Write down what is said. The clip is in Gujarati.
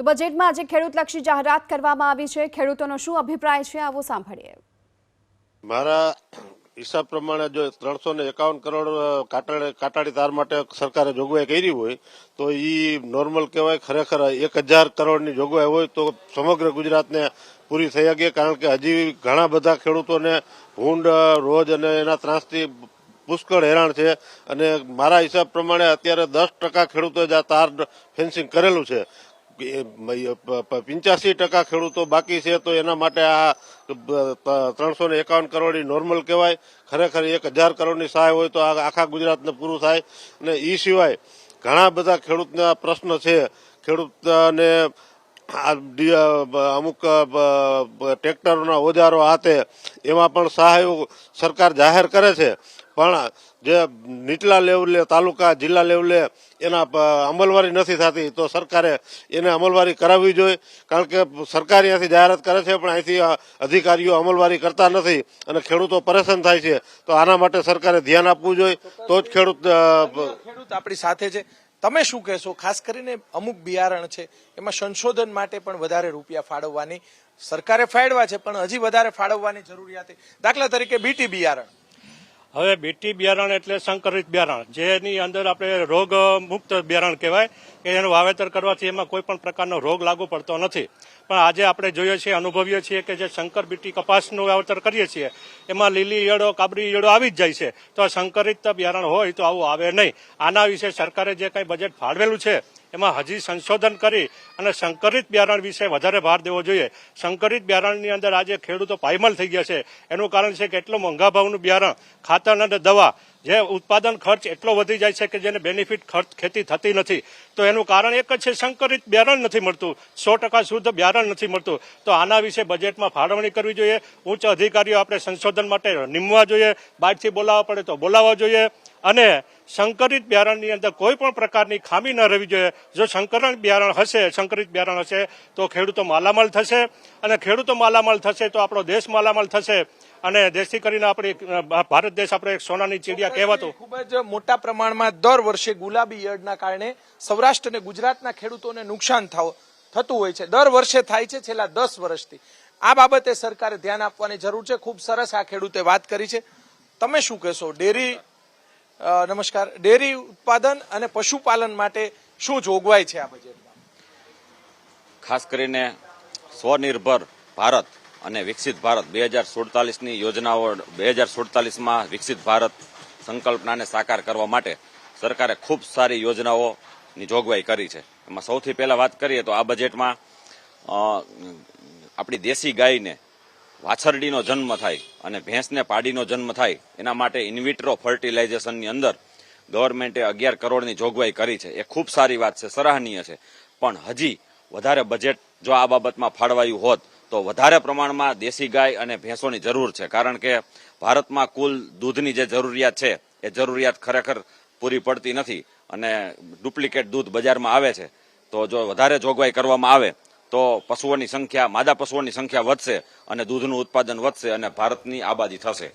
તો બજેટમાં આજે ખેડૂતલક્ષી જાહેરાત કરવામાં આવી છે. ખેડૂતોનો શું અભિપ્રાય છે? આવો સાંભળીએ. મારા હિસાબ પ્રમાણે જો ત્રણસો ને એકાવન કરોડ કાટાડી તાર માટે સરકારે જોગવાઈ કરી હોય, તો ઈ નોર્મલ કહેવાય, ખરેખર એક હજાર કરોડની જોગવાઈ હોય તો સમગ્ર ગુજરાતને પૂરી થઈ શકે, કારણ કે હજી ઘણા બધા ખેડૂતોને ભૂંડ રોજ અને એના ત્રાસથી પુષ્કળ હેરાન છે. અને મારા હિસાબ પ્રમાણે અત્યારે દસ ટકા ખેડૂતોએ જ આ તાર ફેન્સિંગ કરેલું છે. પિંચાસી ટકા ખેડૂતો બાકી છે, તો એના માટે આ ત્રણસો ને એકાવન કરોડ નોર્મલ કહેવાય. ખરેખર એક હજાર કરોડની સહાય હોય તો આખા ગુજરાતને પૂરું થાય. અને એ સિવાય ઘણા બધા ખેડૂતના પ્રશ્ન છે. ખેડૂતને અમુક ટ્રેક્ટરોના ઓજારો હાથે એમાં પણ સહાયો સરકાર જાહેર કરે છે. પણ જે નીચલા લેવલે, તાલુકા, જિલ્લા લેવલે એના અમલવારી નથી થતી, તો સરકારે એને અમલવારી કરાવવી જોઈએ. કારણ કે સરકાર અહીંયાથી જાહેરાત કરે છે, પણ અહીંથી અધિકારીઓ અમલવારી કરતા નથી અને ખેડૂતો પરેશાન થાય છે. તો આના માટે સરકારે ધ્યાન આપવું જોઈએ. તો જ ખેડૂત ખેડૂત આપણી સાથે છે. તમે શું કહેશો? ખાસ કરીને અમુક બિયારણ છે, એમાં સંશોધન માટે પણ વધારે રૂપિયા ફાળવવાની સરકારે ફાળવા છે, પણ હજી વધારે ફાળવવાની જરૂરિયાત દાખલા તરીકે બીટી બિયારણ. હવે બીટી બિયારણ એટલે સંકરિત બિયારણ જેની અંદર આપણે રોગ મુક્ત બિયારણ કહેવાય. કે એનું વાવેતર કરવાથી એમાં કોઈ પણ પ્રકારનો રોગ લાગુ પડતો નથી. પણ આજે આપણે જોઈએ છીએ, અનુભવીએ છીએ કે જે શંકર બીટી કપાસનું વાવેતર કરીએ છીએ, એમાં લીલી ઈયળો, કાબરી ઈયળો આવી જ જાય છે. તો સંકરિત બિયારણ હોય તો આવું આવે નહીં. આના વિશે સરકારે જે કંઈ બજેટ ફાળવેલું છે, એમાં હજી સંશોધન કરી અને સંકરિત બિયારણ વિશે વધારે ભાર દેવો જોઈએ. સંકરિત બિયારણની અંદર આજે ખેડૂતો પાયમાલ થઈ ગયા છે. એનું કારણ છે કે એટલો મોંઘા ભાવનું બિયારણ ખાતર અને દવા જે ઉત્પાદન ખર્ચ એટલો વધી જાય છે કે જેને બેનિફિટ ખર્ચ ખેતી થતી નથી. તો એનું કારણ એક જ છે, સંકરિત બિયારણ નથી મળતું. સો ટકા શુદ્ધ બિયારણ નથી મળતું. તો આના વિશે બજેટમાં ફાળવણી કરવી જોઈએ. ઉચ્ચ અધિકારીઓ આપણે સંશોધન માટે નિમવા જોઈએ. બહારથી બોલાવવા પડે તો બોલાવવા જોઈએ. અને સંકરિત બિયારણની અંદર કોઈ પણ પ્રકારની ખામી ન રહેવી જોઈએ. જો સંકરણ બિયારણ હશે, સંકરિત બિયારણ હશે, તો ખેડૂતો માલામાલ થશે. અને ખેડૂતો માલામાલ થશે તો આપણો દેશ માલામાલ થશે. અને જેથી કરીને આપણે ભારત દેશ આપણે એક સોનાની ચીડિયા કહેવાતો. ખૂબ જ મોટા પ્રમાણમાં દર વર્ષે ગુલાબી યર્ડના કારણે સૌરાષ્ટ્ર અને ગુજરાતના ખેડૂતોને નુકસાન થાવ થતું હોય છે. દર વર્ષે થાય છે છેલ્લા દસ વર્ષથી. આ બાબતે સરકારે ધ્યાન આપવાની જરૂર છે. ખૂબ સરસ આ ખેડૂતે વાત કરી છે. તમે શું કહેશો? ડેરી નમસ્કાર. ડેરી ઉત્પાદન અને પશુપાલન માટે શું જોગવાઈ છે આ બજેટમાં ખાસ કરીને સ્વનિર્ભર ભારત. અને વિકસિત ભારત બે હજાર સુડતાલીસની યોજનાઓ બે હજાર સુડતાલીસમાં વિકસિત ભારત સંકલ્પનાને સાકાર કરવા માટે સરકારે ખૂબ સારી યોજનાઓની જોગવાઈ કરી છે. એમાં સૌથી પહેલાં વાત કરીએ તો આ બજેટમાં આપણી દેશી ગાયને વાછરડીનો જન્મ થાય અને ભેંસને પાડીનો જન્મ થાય એના માટે ઇન્વિટ્રો ફર્ટિલાઇઝેશનની અંદર ગવર્મેન્ટે અગિયાર કરોડની જોગવાઈ કરી છે. એ ખૂબ સારી વાત છે, સરાહનીય છે. પણ હજી વધારે બજેટ જો આ બાબતમાં ફાળવાયું હોત તો વધારે પ્રમાણમાં દેશી ગાય અને ભેંસોની જરૂર છે. કારણ કે ભારતમાં કુલ દૂધની જે જરૂરિયાત છે, એ જરૂરિયાત ખરેખર પૂરી પડતી નથી અને ડુપ્લિકેટ દૂધ બજારમાં આવે છે. તો જો વધારે જોગવાઈ કરવામાં આવે, તો પશુઓની સંખ્યા, માદા પશુઓની સંખ્યા વધશે અને દૂધનું ઉત્પાદન વધશે અને ભારતની આબાદી થશે.